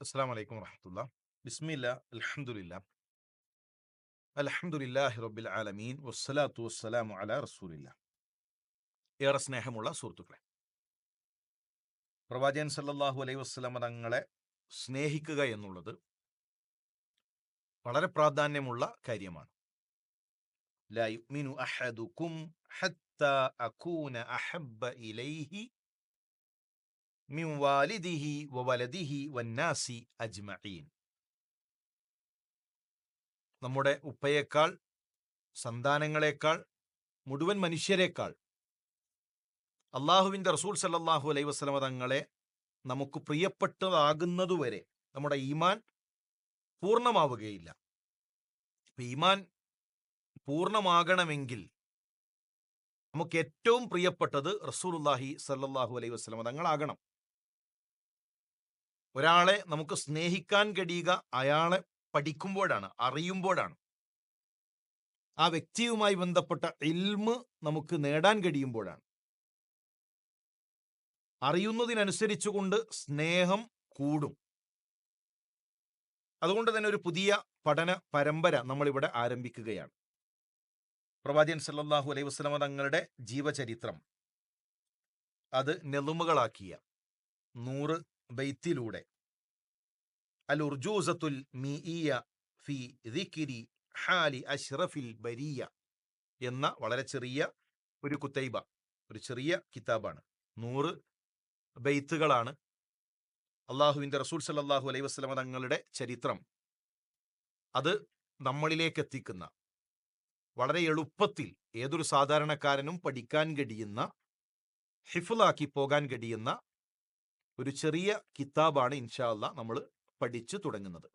അസ്സാം വലൈക്കും വറഹമത്തുള്ള. ബിസ്മില്ല അൽഹംദുലില്ല. അൽഹംദുലില്ലാഹി റബ്ബിൽ ആലമീൻ. വസ്സലാത്തു വസ്സലാമു അലാ റസൂലില്ല. ഏറെ സ്നേഹമുള്ള സുഹൃത്തുക്കളെ. പ്രവാചകൻ സല്ലാഹു അലൈഹി വസ്സലാമ തങ്ങളെ സ്നേഹിക്കുക എന്നുള്ളത് വളരെ പ്രാധാന്യമുള്ള കാര്യമാണ്. ലൈ മിനു അഹദുക്കും ഹത്താ അകൂന അഹബ്ബ ഇലൈഹി വാലിദിഹി അജ്മഈൻ. നമ്മുടെ ഉപ്പയേക്കാൾ സന്താനങ്ങളെക്കാൾ മുഴുവൻ മനുഷ്യരെക്കാൾ അള്ളാഹുവിന്റെ റസൂൽ സല്ലാഹു അലൈ വസ്ലമ തങ്ങളെ നമുക്ക് പ്രിയപ്പെട്ടതാകുന്നതുവരെ നമ്മുടെ ഈമാൻ പൂർണമാവുകയില്ല. ഈമാൻ പൂർണമാകണമെങ്കിൽ നമുക്ക് ഏറ്റവും പ്രിയപ്പെട്ടത് റസൂലുള്ളാഹി സല്ലാഹു അലൈഹി വസ്ലമ തങ്ങളാകണം. ഒരാളെ നമുക്ക് സ്നേഹിക്കാൻ കഴിയുക അയാളെ പഠിക്കുമ്പോഴാണ് അറിയുമ്പോഴാണ്. ആ വ്യക്തിയുമായി ബന്ധപ്പെട്ട ഇൽമ് നമുക്ക് നേടാൻ കഴിയുമ്പോഴാണ്. അറിയുന്നതിനനുസരിച്ചുകൊണ്ട് സ്നേഹം കൂടും. അതുകൊണ്ട് തന്നെ ഒരു പുതിയ പഠന പരമ്പര നമ്മളിവിടെ ആരംഭിക്കുകയാണ്. പ്രവാചകൻ സല്ലാഹു അലൈഹി വസ്ലമ തങ്ങളുടെ ജീവചരിത്രം. അത് നെളുമുകളാക്കിയ നൂറ് ബൈത്തിലൂടെ. അൽ ഉർജൂസത്തുൽ മീഇയ ഫി ദിക്രി ഹാലി അഷ്റഫിൽ ബരിയ എന്ന വളരെ ചെറിയ ഒരു കുത്തൈബ ഒരു ചെറിയ കിതാബാണ്. നൂറ് ബെയ്ത്തുകളാണ് അള്ളാഹുവിന്റെ റസൂൽ സല്ലാഹു അലൈഹി വസ്ലമ തങ്ങളുടെ ചരിത്രം. അത് നമ്മളിലേക്ക് എത്തിക്കുന്ന വളരെ എളുപ്പത്തിൽ ഏതൊരു സാധാരണക്കാരനും പഠിക്കാൻ കഴിയുന്ന ഹിഫുലാക്കി പോകാൻ കഴിയുന്ന ഒരു ചെറിയ കിതാബാണ് ഇൻഷാ അല്ലാ നമ്മൾ പഠിച്ചു തുടങ്ങുന്നത്.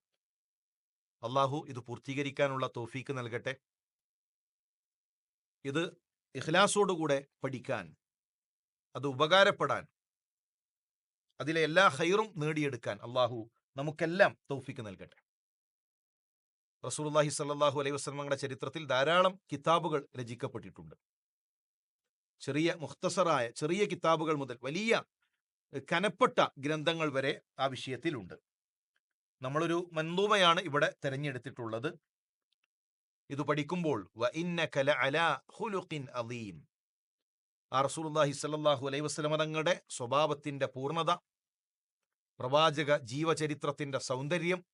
അള്ളാഹു ഇത് പൂർത്തീകരിക്കാനുള്ള തോഫീക്ക് നൽകട്ടെ. ഇത് ഇഖ്ലാസോടുകൂടെ പഠിക്കാൻ അത് ഉപകാരപ്പെടാൻ അതിലെ എല്ലാ ഹൈറും നേടിയെടുക്കാൻ അള്ളാഹു നമുക്കെല്ലാം തൗഫീക്ക് നൽകട്ടെ. റസൂലുള്ളാഹി സല്ലാഹു അലൈഹി വസ്ലമങ്ങളുടെ ചരിത്രത്തിൽ ധാരാളം കിതാബുകൾ രചിക്കപ്പെട്ടിട്ടുണ്ട്. ചെറിയ മുഖ്തസറായ ചെറിയ കിതാബുകൾ മുതൽ വലിയ കനപ്പെട്ട ഗ്രന്ഥങ്ങൾ വരെ ആ വിഷയത്തിലുണ്ട്. നമ്മളൊരു മന്ദൂമയാണ് ഇവിടെ തിരഞ്ഞെടുത്തിട്ടുള്ളത്. ഇത് പഠിക്കുമ്പോൾ അലൈഹി വസല്ലമ തങ്ങളുടെ സ്വഭാവത്തിന്റെ പൂർണത പ്രവാചക ജീവചരിത്രത്തിന്റെ സൗന്ദര്യം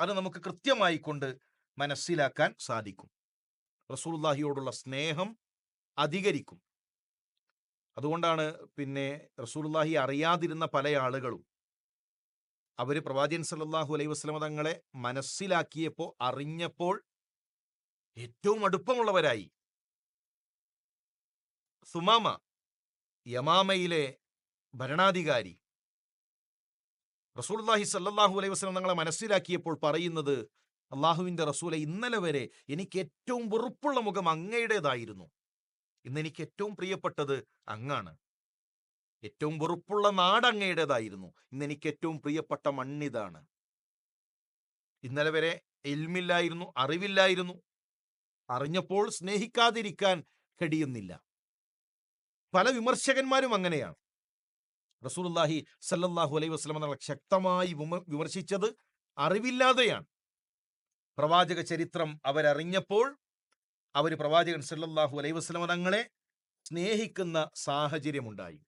അത് നമുക്ക് കൃത്യമായി കൊണ്ട് മനസ്സിലാക്കാൻ സാധിക്കും. റസൂലുള്ളാഹിയോടുള്ള സ്നേഹം അധികരിക്കും. അതുകൊണ്ടാണ് പിന്നെ റസൂലുള്ളാഹി അറിയാതിരുന്ന പല ആളുകളും. അവർ പ്രവാചകൻ സല്ലല്ലാഹു അലൈഹി വസല്ലമ തങ്ങളെ മനസ്സിലാക്കിയപ്പോൾ അറിഞ്ഞപ്പോൾ ഏറ്റവും അടുപ്പമുള്ളവരായി. സുമാമ യമാമയിലെ ഭരണാധികാരി. റസൂലുള്ളാഹി സല്ലാഹു അലൈഹി വസ്ലം തങ്ങളെ മനസ്സിലാക്കിയപ്പോൾ പറയുന്നത് അള്ളാഹുവിന്റെ റസൂലെ ഇന്നലെ വരെ എനിക്ക് ഏറ്റവും വെറുപ്പുള്ള മുഖം അങ്ങയുടേതായിരുന്നു. ഇന്ന് എനിക്ക് ഏറ്റവും പ്രിയപ്പെട്ടത് അങ്ങാണ്. ഏറ്റവും വെറുപ്പുള്ള നാട് അങ്ങയുടേതായിരുന്നു ഇന്ന് എനിക്ക് ഏറ്റവും പ്രിയപ്പെട്ട മണ്ണിതാണ്. ഇന്നലെ വരെ എൽമില്ലായിരുന്നു അറിവില്ലായിരുന്നു. അറിഞ്ഞപ്പോൾ സ്നേഹിക്കാതിരിക്കാൻ കഴിയുന്നില്ല. പല വിമർശകന്മാരും അങ്ങനെയാണ്. റസൂലുള്ളാഹി സല്ലാഹു അലൈഹി വസല്ലം എന്നുള്ള ശക്തമായി വിമർശിച്ചത് അറിവില്ലാതെയാണ്. പ്രവാചക ചരിത്രം അവരറിഞ്ഞപ്പോൾ അവർ പ്രവാചകൻ സല്ലാഹു അലൈഹി വസല്ലം തങ്ങളെ സ്നേഹിക്കുന്ന സാഹചര്യമുണ്ടായി.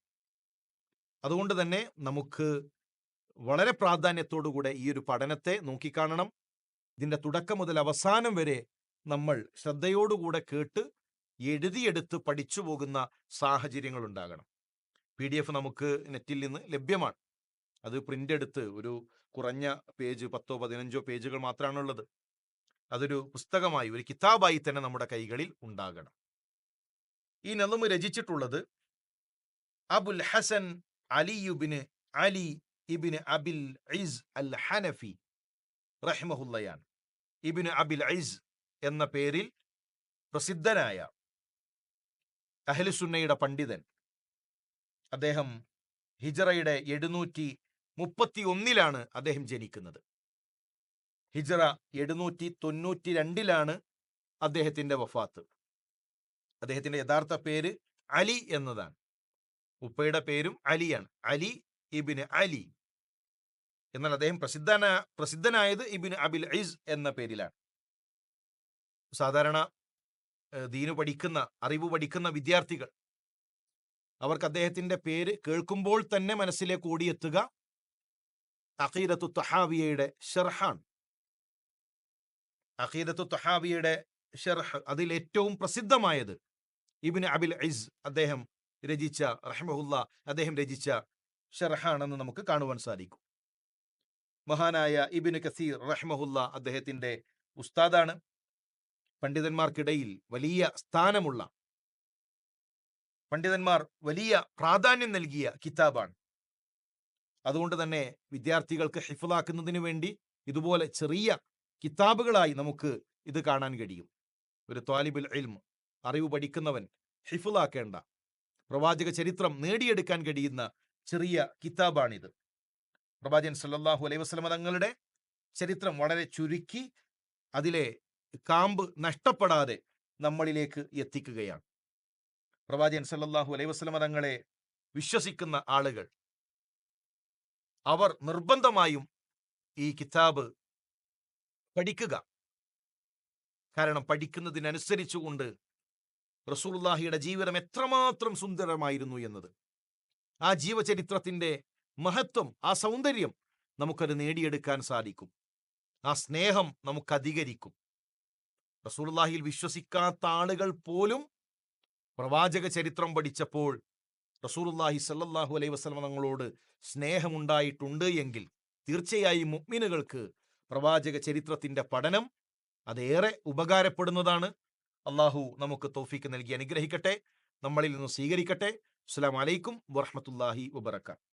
അതുകൊണ്ട് തന്നെ നമുക്ക് വളരെ പ്രാധാന്യത്തോടുകൂടെ ഈ ഒരു പഠനത്തെ നോക്കിക്കാണണം. ഇതിന്റെ തുടക്കം മുതൽ അവസാനം വരെ നമ്മൾ ശ്രദ്ധയോടുകൂടെ കേട്ട് എഴുതിയെടുത്ത് പഠിച്ചു പോകുന്ന സാഹചര്യങ്ങൾ ഉണ്ടാകണം. പി ഡി എഫ് നമുക്ക് നെറ്റിൽ നിന്ന് ലഭ്യമാണ്. അത് പ്രിന്റ് എടുത്ത് ഒരു കുറഞ്ഞ പേജ് പത്തോ പതിനഞ്ചോ പേജുകൾ മാത്രമാണുള്ളത് അതൊരു പുസ്തകമായി ഒരു കിതാബായി തന്നെ നമ്മുടെ കൈകളിൽ ഉണ്ടാകണം. ഈ നലുമ് രചിച്ചിട്ടുള്ളത് Abul Hasan അലിയുബിന് Ali ibn Abil Izz al Hanafi റഹ്മഹുല്ലയാണ്. ഇബിന് അബിൽ ഐസ് എന്ന പേരിൽ പ്രസിദ്ധനായ അഹ്ലുസുന്നയുടെ പണ്ഡിതൻ അദ്ദേഹം ഹിജറയുടെ എഴുന്നൂറ്റി മുപ്പത്തി ഒന്നിലാണ് അദ്ദേഹം ജനിക്കുന്നത്. ഹിജറ എഴുന്നൂറ്റി തൊണ്ണൂറ്റി രണ്ടിലാണ് അദ്ദേഹത്തിന്റെ വഫാത്ത്. അദ്ദേഹത്തിന്റെ യഥാർത്ഥ പേര് അലി എന്നതാണ്. ഉപ്പയുടെ പേരും അലിയാണ്. അലി ഇബിന് അലി. എന്നാൽ അദ്ദേഹം പ്രസിദ്ധന പ്രസിദ്ധനായത് ഇബിൻ അബിൽ ഐസ് എന്ന പേരിലാണ്. സാധാരണ ദീനു പഠിക്കുന്ന അറിവ് പഠിക്കുന്ന വിദ്യാർത്ഥികൾ അവർക്ക് അദ്ദേഹത്തിന്റെ പേര് കേൾക്കുമ്പോൾ തന്നെ മനസ്സിലേക്ക് ഓടിയെത്തുക അഖീരത്തു തഹാവിയയുടെ ഷെർഹാണ്. അഖീദത്തു തൊഹാബിയുടെ ഷെർഹ് അതിൽ ഏറ്റവും പ്രസിദ്ധമായത് ഇബിൻ അബിൽ ഐസ് അദ്ദേഹം രചിച്ച റഹ്മഹുല്ല അദ്ദേഹം രചിച്ച ഷെർഹാണെന്ന് നമുക്ക് കാണുവാൻ സാധിക്കും. മഹാനായ ഇബിന് കസീർ റഹ്മഹുല്ല അദ്ദേഹത്തിന്റെ ഉസ്താദാണ്. പണ്ഡിതന്മാർക്കിടയിൽ വലിയ സ്ഥാനമുള്ള പണ്ഡിതന്മാർ വലിയ പ്രാധാന്യം നൽകിയ കിതാബാണ്. അതുകൊണ്ട് തന്നെ വിദ്യാർത്ഥികൾക്ക് ഹിഫിലാക്കുന്നതിന് വേണ്ടി ഇതുപോലെ ചെറിയ കിതാബുകളായി നമുക്ക് ഇത് കാണാൻ കഴിയും. ഒരു ത്വാലിബുൽ ഇൽം അറിവ് പഠിക്കുന്നവൻ ഹിഫുലാക്കേണ്ട പ്രവാചക ചരിത്രം നേടിയെടുക്കാൻ കഴിയുന്ന ചെറിയ കിതാബാണിത്. പ്രവാചകൻ സല്ലാഹു അലൈഹി വസ്ലമ തങ്ങളുടെ ചരിത്രം വളരെ ചുരുക്കി അതിലെ കാമ്പ് നഷ്ടപ്പെടാതെ നമ്മളിലേക്ക് എത്തിക്കുകയാണ്. പ്രവാചകൻ സല്ലാഹു അലൈഹി വസ്ലമ തങ്ങളെ വിശ്വസിക്കുന്ന ആളുകൾ അവർ നിർബന്ധമായും ഈ കിതാബ് പഠിക്കുക. കാരണം പഠിക്കുന്നതിനനുസരിച്ചുകൊണ്ട് റസൂലുള്ളാഹിയുടെ ജീവിതം എത്രമാത്രം സുന്ദരമായിരുന്നു എന്നത്. ആ ജീവചരിത്രത്തിന്റെ മഹത്വം ആ സൗന്ദര്യം നമുക്കത് നേടിയെടുക്കാൻ സാധിക്കും. ആ സ്നേഹം നമുക്ക് അധികരിക്കും റസൂലുള്ളാഹിയിൽ വിശ്വസിക്കാത്ത ആളുകൾ പോലും പ്രവാചക ചരിത്രം പഠിച്ചപ്പോൾ റസൂലുള്ളാഹി സല്ലല്ലാഹു അലൈഹി വസല്ലം തങ്ങളോട് സ്നേഹമുണ്ടായിട്ടുണ്ട് എങ്കിൽ തീർച്ചയായും മുഅ്മിനുകൾക്ക് പ്രവാചക ചരിത്രത്തിന്റെ പഠനം അതേറെ ഉപകാരപ്പെടുന്നതാണ്. അള്ളാഹു നമുക്ക് തോഫിക്ക് നൽകി അനുഗ്രഹിക്കട്ടെ. നമ്മളിൽ നിന്ന് സ്വീകരിക്കട്ടെ. അസ്സാം വലൈക്കും വറഹ്മത്തുള്ളാഹി വബറകാത്ത്